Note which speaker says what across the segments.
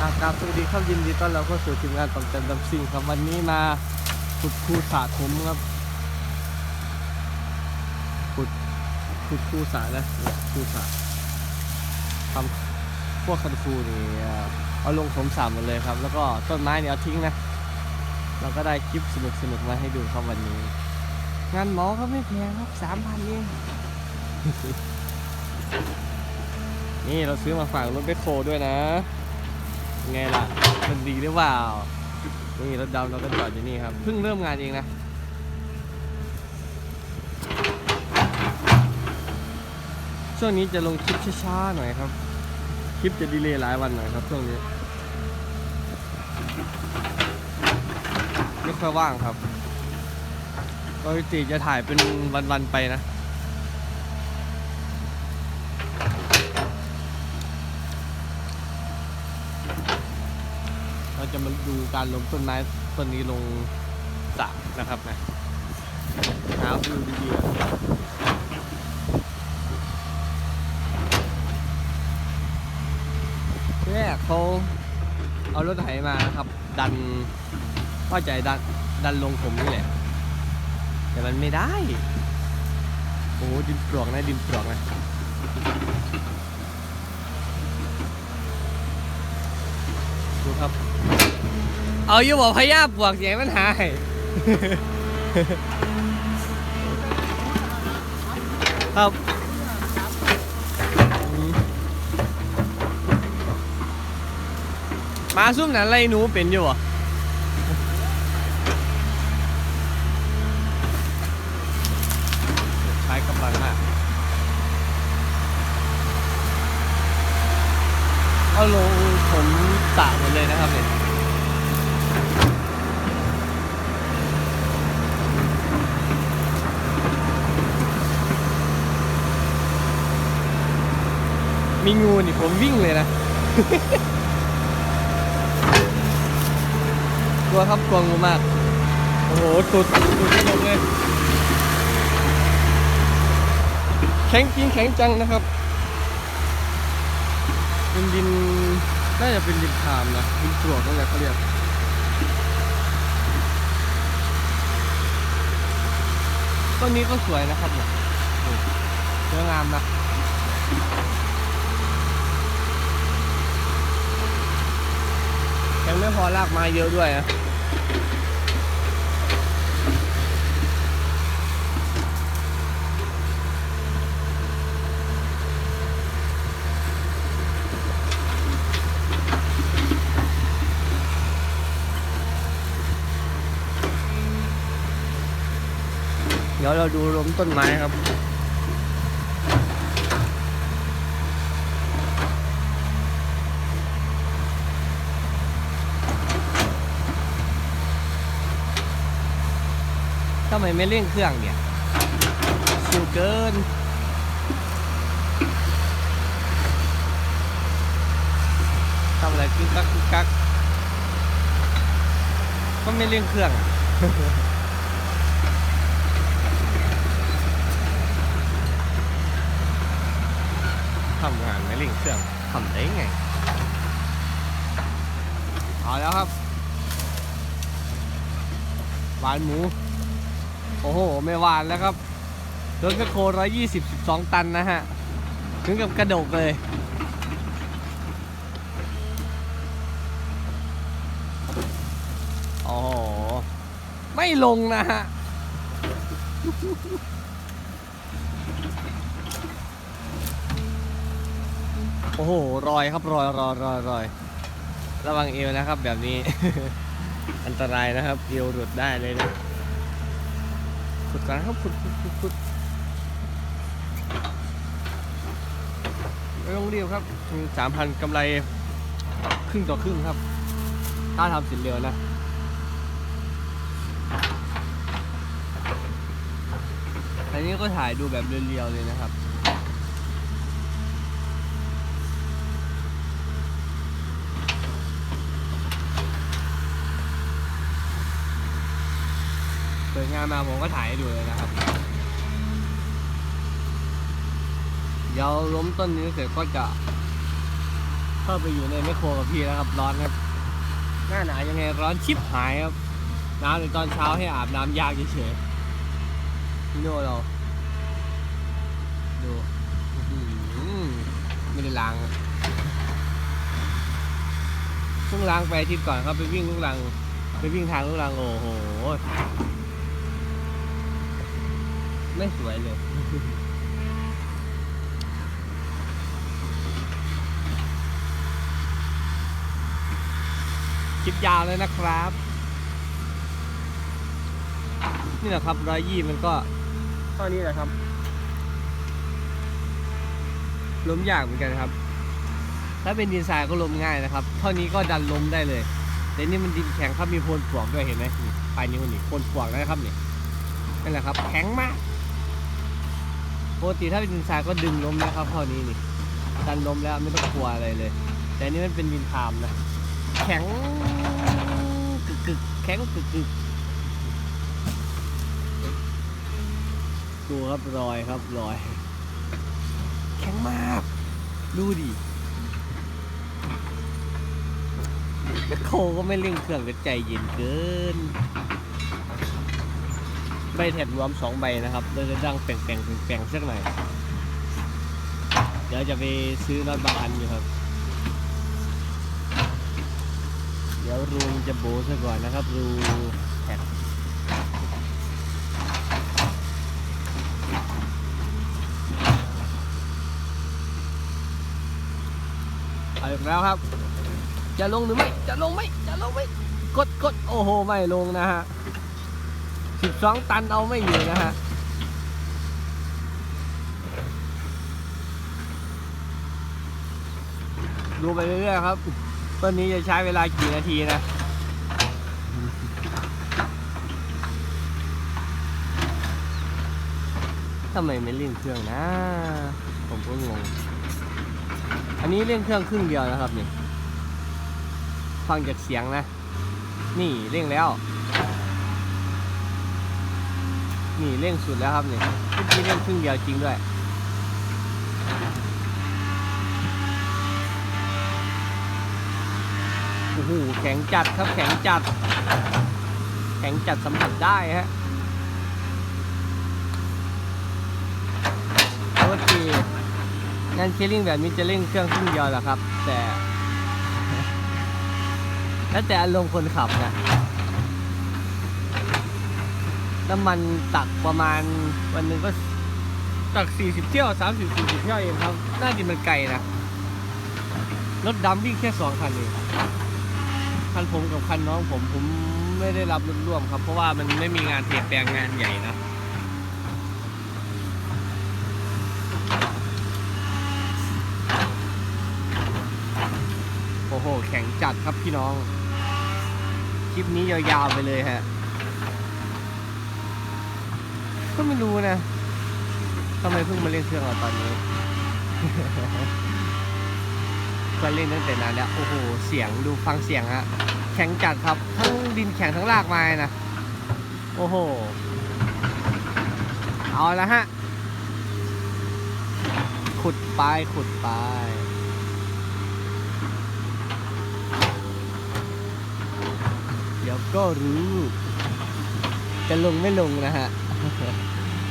Speaker 1: อากาบสวัสดีครับยินดีต้อนรับเข้าสู่ทีมงานตอมแตมดำซิงครับวันนี้มาขุดคูสาผมครับขุดขุดคูสานะคูสาทำพวกคันฟูนี่เอาลงผมสามหมดเลยครับ แล้วก็ต้นไม้เนี่ยเอาทิ้งนะ เราก็ได้คลิปสนุกสนุกมาให้ดูครับวันนี้ งานหมอก็ไม่แพงครับสามพันเองนี่เราซื้อมาฝากรถเบคโคด้วยนะ ไงล่ะ มันดีหรือเปล่า นี่รถดำเราก็จอดอยู่นี่ครับ เพิ่งเริ่มงานเองนะ ช่วงนี้จะลงคลิปช้าๆหน่อยครับ คลิปจะดีเลย์หลายวันหน่อยครับช่วงนี้ ไม่ค่อยว่างครับปกติจะถ่ายเป็นวันๆไปนะ เรา จะมาดูการลงต้นไม้ต้นนี้ลงสระนะครับนะหาวิวดีๆอะแรกเขาเอารถไถมานะครับ ดันว่าใจดันดันลงผมนี่แหละ แต่มันไม่ได้ โอ้ดินปลวกนะดินปลวกนะดูครับ เอาอยู่บอกพยาบวกเสียงมันหายครับมมาซุ่มนั้นไรหนูเป็นอยู่บ่ใช้กำลังมาก เอาลงผมสระหมดเลยนะครับเนี่ย มีงูนี่ผมวิ่งเลยนะ กลัวครับกลัวงูมาก โอ้โหตุดตุดลงเลย แข็งจริงแข็งจังนะครับ เป็นดิน น่าจะเป็นดินคามนะ ดินปลวกนั่นแหละเขาเรียกต้นนี้ก็สวยนะครับเนี่ยนี่สวยงามนะ ยังไม่พอรากไม้เยอะด้วยนะเดี๋ยวเราดูล้มต้นไม้ครับำไมไม่เร่งเครื่องเนี่ยชิวเกินทำอะไรกึกกักกึกกักก็ไม่เร่งเครื่องอะทำงานไม่เร่งเครื่องทำได้ไงเอาแล้วครับหวานหมู อ้โห ไม่หวานแล้วครับ รถกระโคร้อยยี่สิบสิบสองตันนะฮะ ถึงกับกระดกเลย โอ้โห ไม่ลงนะฮะโอ้โห รอยครับ รอยรอยรอยรอย ระวังเอวนะครับแบบนี้ อันตรายนะครับ เอวหลุดได้เลยนะ ขุดกันครับขุดขุดขุดขุดไม่ต้องเรียบครับสามพันกำไรครึ่งต่อครึ่งครับ ถ้าทำสินเร็วนะอันนี้ก็ถ่ายดูแบบเรียวๆเลยนะครับ ปิดงานมาผมก็ถ่ายให้ดูเลยนะครับ เดี๋ยวล้มต้นนี้เสร็จก็จะ เข้าไปอยู่ในแมคโครกับพี่แล้วครับ ร้อนครับ หน้าหนาวยังไงร้อนชิบหายครับน้ำในตอนเช้าให้อาบน้ำยากเฉยๆพี่โน่เรา ดูไม่ได้ล้างเพิ่งล้างไปอาทิตย์ก่อนครับไปวิ่งลูกลัง ไปวิ่งทางลูกลังโอ้โห ไม่สวยเลย คลิปยาวเลยนะครับ นี่แหละครับร้อยยี่มันก็เท่านี้แหละครับ ล้มยากเหมือนกันครับ ถ้าเป็นดินทรายก็ล้มง่ายนะครับ เท่านี้ก็ดันล้มได้เลยแต่นี่มันดินแข็งครับมีโพนปลวกด้วยเห็นไหมนี่ปลายนิ้วนี่โพนปลวกนะครับนี่นั่นแหละครับ แข็งมาก ปกติถ้าเป็นดินทรายก็ดึงล้มนะครับเท่านี้นี่ดันล้มแล้วไม่ต้องกลัวอะไรเลย แต่นี่มันเป็นดินทามนะ แข็งกึกกึกแข็งกึกกึกดูครับรอยครับรอย แข็งมาก ดูดิแมคโคก็ไม่เร่งเครื่องก็ใจเย็นเกิน ใบแถบรวมสองใบนะครับเราจะดังแป่งแป่งแป่งๆสักหน่อยเดี๋ยวจะไปซื้อน็อตบางอันอยู่ครับ เดี๋ยวรูจะโบซะก่อนนะครับ รูแท็กเอาอีกแล้วครับ จะลงหรือไม่ จะลงไหมจะลงไหมกดกดโอ้โห ไม่ลงนะฮะ สิบสองตันเอาไม่อยู่นะฮะดูไปเรื่อยๆครับต้นนี้จะใช้เวลากี่นาทีนะทำไมไม่เร่งเครื่องนะ ผมก็งง อันนี้เร่งเครื่องครึ่งเดียวนะครับนี่ ฟังจากเสียงนะ นี่เร่งแล้ว นี่เร่งสุดแล้วครับนี่เมื่อกี้เร่งครึ่งเดียวจริงด้วยโอ้โหแข็งจัดครับแข็งจัด แข็งจัดสัมผัสได้ฮะปกติงานเคลิ่งแบบนี้จะเร่งเครื่องครึ่งเดียวแหละครับ แต่ แล้วแต่อารมณ์คนขับนะ น้ำมันตักประมาณวันหนึ่งก็ตัก 40 เที่ยว 30 40 เที่ยวเองครับ หน้าดินมันไกลนะ รถดำวิ่งแค่สองคันเองคันผมกับคันน้องผมผมไม่ได้รับรถร่วมครับ เพราะว่ามันไม่มีงานเปลี่ยนแปลงงานใหญ่นะโอ้โห แข็งจัดครับพี่น้อง คลิปนี้ยาวๆไปเลยฮะ ก็ไม่รู้นะทำไมเพิ่งมาเล่นเครื่องเราตอนนี้ก็เล่นตั้งแต่นานแล้วโอ้โหเสียงดูฟังเสียงฮะแข็งจัดครับทั้งดินแข็งทั้งรากไม้นะโอ้โหเอาละฮะ ขุดไปขุดไปเดี๋ยวก็รู้ จะลงไม่ลงนะฮะ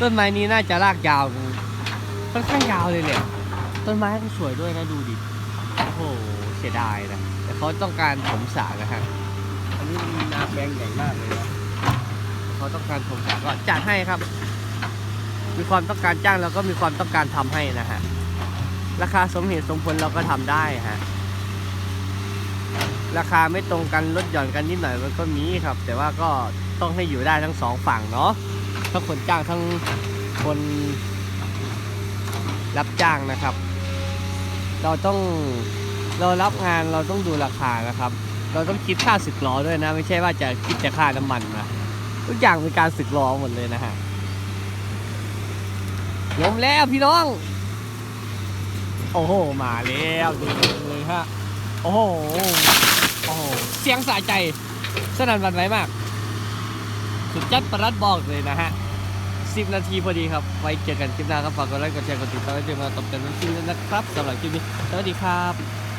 Speaker 1: ต้นไม้นี้น่าจะรากยาวค่อนข้างยาวเลยเนี่ยต้นไม้ก็สวยด้วยนะดูดิโอ้โหเสียดายนะแต่เขาต้องการถมสระนะฮะอันนี้มีน้ำแบงใหญ่มากเลยนะเขาต้องการถมสระก็จัดให้ครับ มีความต้องการจ้างแล้วก็มีความต้องการทำให้นะฮะราคาสมเหตุสมผลเราก็ทำได้ฮะราคาไม่ตรงกันลดหย่อนกันนิดหน่อยมันก็มีครับ แต่ว่าก็ต้องให้อยู่ได้ทั้งสองฝั่งเนาะ ทั้งคนจ้างทั้งคนรับจ้างนะครับ เราต้องเรารับงานเราต้องดูราคานะครับ เราต้องคิดค่าสึกล้อด้วยนะ ไม่ใช่ว่าจะคิดแต่ค่าน้ำมันนะทุกอย่างเป็นการสึกล้อหมดเลยนะฮะลมแล้วพี่น้อง โอ้โห มาแล้วดูเลยฮะ โอ้โห โอ้โห เสียงสะใจ สนั่นวันไหวมาก สุดจัดประรัดบอกเลยนะฮะ10นาทีพอดีครับ ไว้เจอกันคลิปหน้าครับ ฝากกดไลค์ กดแชร์ กดติดตามให้เจอมาตบกันน้ำจิ้มด้วยนะครับสำหรับคลิปนี้ สวัสดีครับ